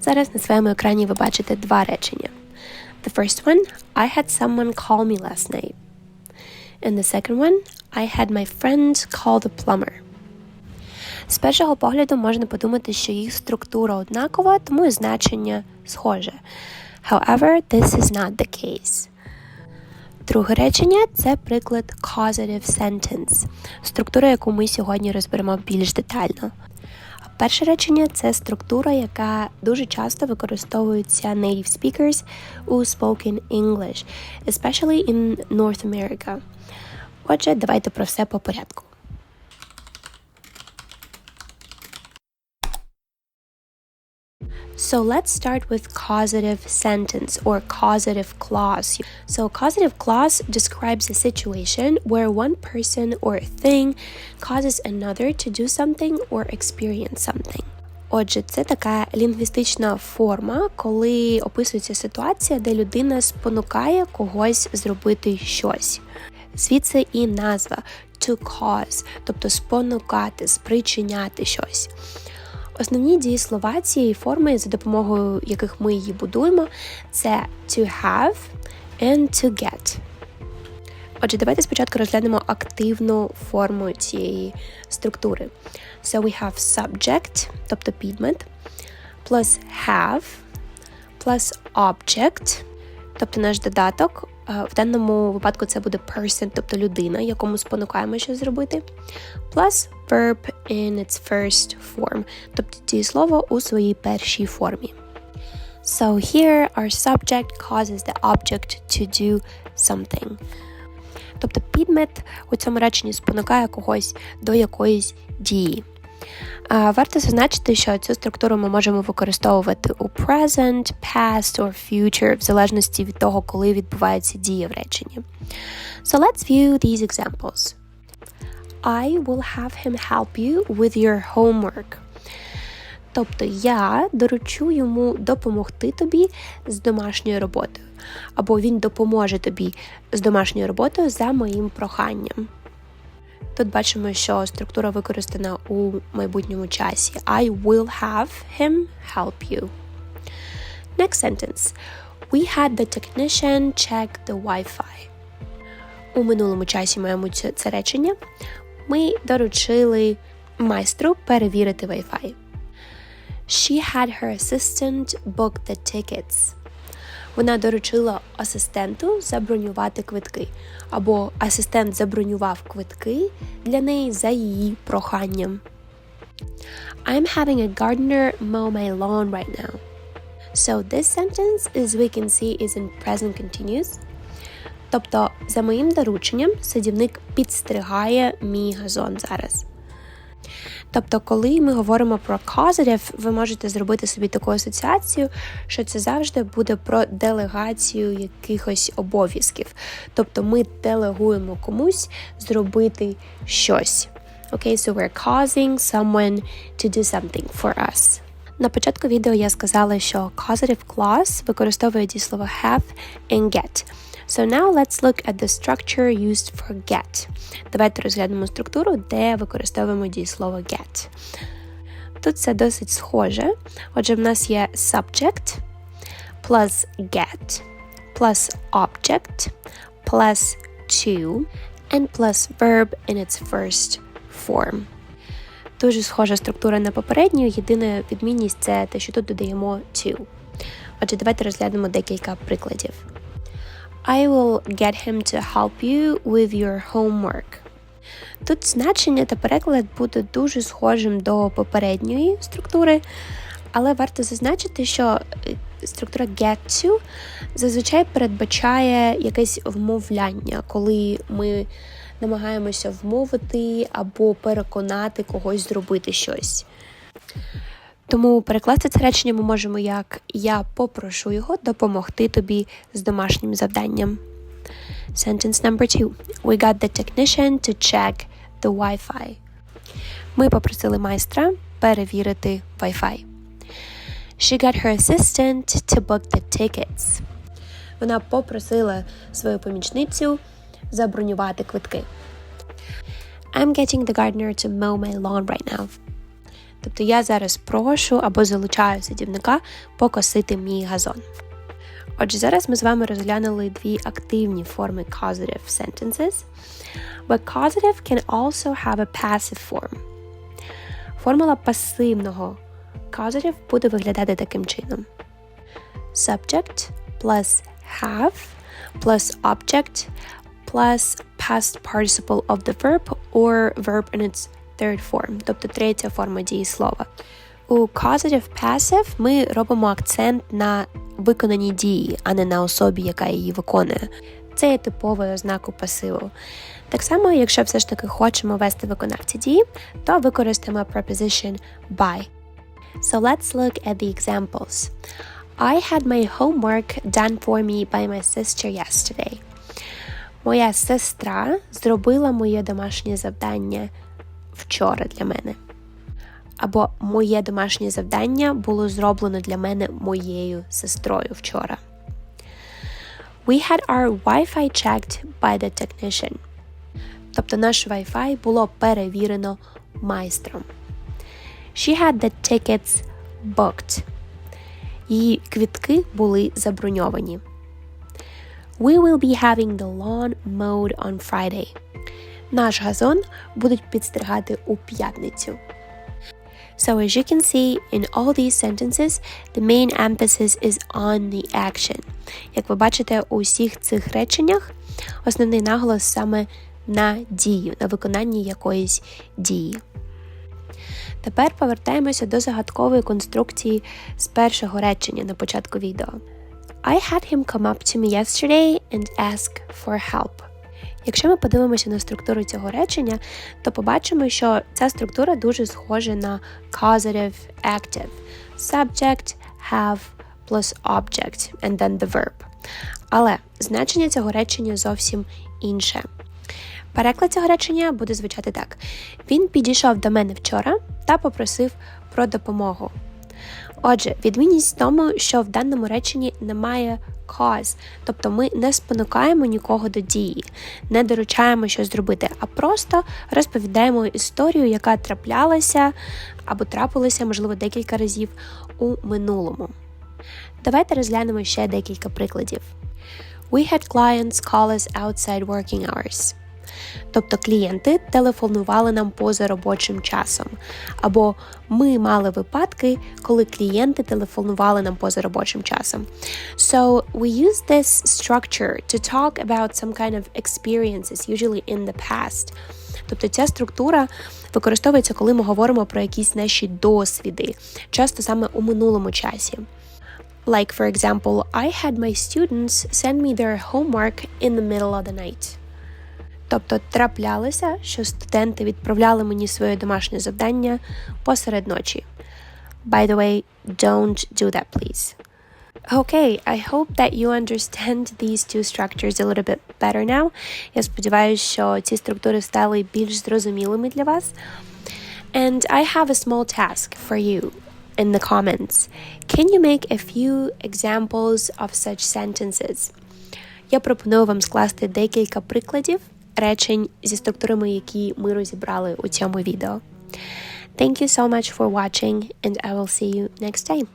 Зараз на своєму екрані ви бачите два речення. The first one I had someone call me last night. And the second one I had my friend call the plumber. З першого погляду можна подумати, що їх структура однакова, тому і значення схоже. However, this is not the case. Друге речення це приклад causative sentence, структура, яку ми сьогодні розберемо більш детально. Перше речення це структура, яка дуже часто використовується native speakers у spoken English, especially in North America. Отже, давайте про все по порядку. So let's start with causative sentence or causative clause. So causative clause describes a situation where one person or thing causes another to do something or experience something. Отже, це така лінгвістична форма, коли описується ситуація, де людина спонукає когось зробити щось. Звідси і назва to cause, тобто спонукати, спричиняти щось. Основні дієслова цієї форми, за допомогою яких ми її будуємо, це to have and to get. Отже, давайте спочатку розглянемо активну форму цієї структури. So we have subject, тобто підмет, plus have, plus object, тобто наш додаток. В даному випадку це буде person, тобто людина, якому спонукаємо щось зробити. Plus verb in its first form, тобто дієслово у своїй першій формі. So here our subject causes the object to do something. Тобто підмет у цьому реченні спонукає когось до якоїсь дії. Варто зазначити, що цю структуру ми можемо використовувати у present, past or future, в залежності від того, коли відбувається дія в реченні. So let's view these examples. I will have him help you with your homework. Тобто я доручу йому допомогти тобі з домашньою роботою. Або він допоможе тобі з домашньою роботою за моїм проханням. Тут бачимо, що структура використана у майбутньому часі. I will have him help you. Next sentence. We had the technician check the Wi-Fi. У минулому часі маємо це речення. Ми доручили майстру перевірити Wi-Fi. She had her assistant book the tickets. Вона доручила асистенту забронювати квитки, або асистент забронював квитки для неї за її проханням. I'm having a gardener mow my lawn right now. So this sentence, as we can see, is in present continuous. Тобто, за моїм дорученням, садівник підстригає мій газон зараз. Тобто, коли ми говоримо про causative, ви можете зробити собі таку асоціацію, що це завжди буде про делегацію якихось обов'язків. Тобто ми делегуємо комусь зробити щось. Okay, so we're causing someone to do something for us. На початку відео я сказала, що causative clause використовує дієслово have and get. So now let's look at the structure used for get. Давайте розглянемо структуру, де використовуємо дієслово get. Тут це досить схоже. Отже, в нас є subject plus get plus object plus to and plus verb in its first form. Дуже схожа структура на попередню. Єдина відмінність це те, що тут додаємо to. Отже, давайте розглянемо декілька прикладів. I will get him to help you with your homework. Тут значення та переклад буде дуже схожим до попередньої структури, але варто зазначити, що е, структура get to зазвичай передбачає якесь вмовляння, коли ми намагаємося вмовити або переконати когось зробити щось. Тому перекласти це речення ми можемо як Я попрошу його допомогти тобі з домашнім завданням. Sentence number two. We got the technician to check the Wi-Fi. Ми попросили майстра перевірити Wi-Fi. She got her assistant to book the tickets. Вона попросила свою помічницю забронювати квитки. I'm getting the gardener to mow my lawn right now. Тобто я зараз прошу або залучаю садівника покосити мій газон. Отже, зараз ми з вами розглянули дві активні форми causative sentences. But causative can also have a passive form. Формула пасивного causative буде виглядати таким чином: subject plus have plus object plus past participle of the verb or verb in its third form, тобто третя форма дієслова. У causative passive ми робимо акцент на виконанні дії, а не на особі, яка її виконує. Це є типовою ознакою пасиву. Так само, якщо все ж таки хочемо вести виконавця дії, то використаємо preposition by. So let's look at the examples. I had my homework done for me by my sister yesterday. Моя сестра зробила моє домашнє завдання вчора для мене. Або моє домашнє завдання було зроблено для мене моєю сестрою вчора. We had our Wi-Fi checked by the technician. Тобто наш Wi-Fi було перевірено майстром. She had the tickets booked. Її квітки були заброньовані. We will be having the lawn mowed on Friday. Наш газон будуть підстригати у п'ятницю. So as you can see, in all these sentences, the main emphasis is on the action. Як ви бачите, у всіх цих реченнях основний наголос саме на дію, на виконанні якоїсь дії. Тепер повертаємося до загадкової конструкції з першого речення на початку відео. I had him come up to me yesterday and ask for help. Якщо ми подивимося на структуру цього речення, то побачимо, що ця структура дуже схожа на causative active. Subject, have plus object and then the verb. Але значення цього речення зовсім інше. Переклад цього речення буде звучати так: Він підійшов до мене вчора та попросив про допомогу. Отже, відмінність в тому, що в даному реченні немає cause, тобто ми не спонукаємо нікого до дії, не доручаємо щось зробити, а просто розповідаємо історію, яка траплялася або трапилася, можливо, декілька разів у минулому. Давайте розглянемо ще декілька прикладів. We had clients call us outside working hours. Тобто клієнти телефонували нам поза робочим часом. Або ми мали випадки, коли клієнти телефонували нам поза робочим часом. So we use this structure to talk about some kind of experiences, usually in the past. Тобто ця структура використовується, коли ми говоримо про якісь наші досвіди, часто саме у минулому часі. Like, for example, I had my students send me their homework in the middle of the night. Тобто траплялося, що студенти відправляли мені своє домашнє завдання посеред ночі. By the way, don't do that, please. Okay, I hope that you understand these two structures a little bit better now. Я сподіваюся, що ці структури стали більш зрозумілими для вас. And I have a small task for you in the comments. Can you make a few examples of such sentences? Я пропоную вам скласти декілька прикладів речень зі структурами, які ми розібрали у цьому відео. Thank you so much for watching, and I will see you next time.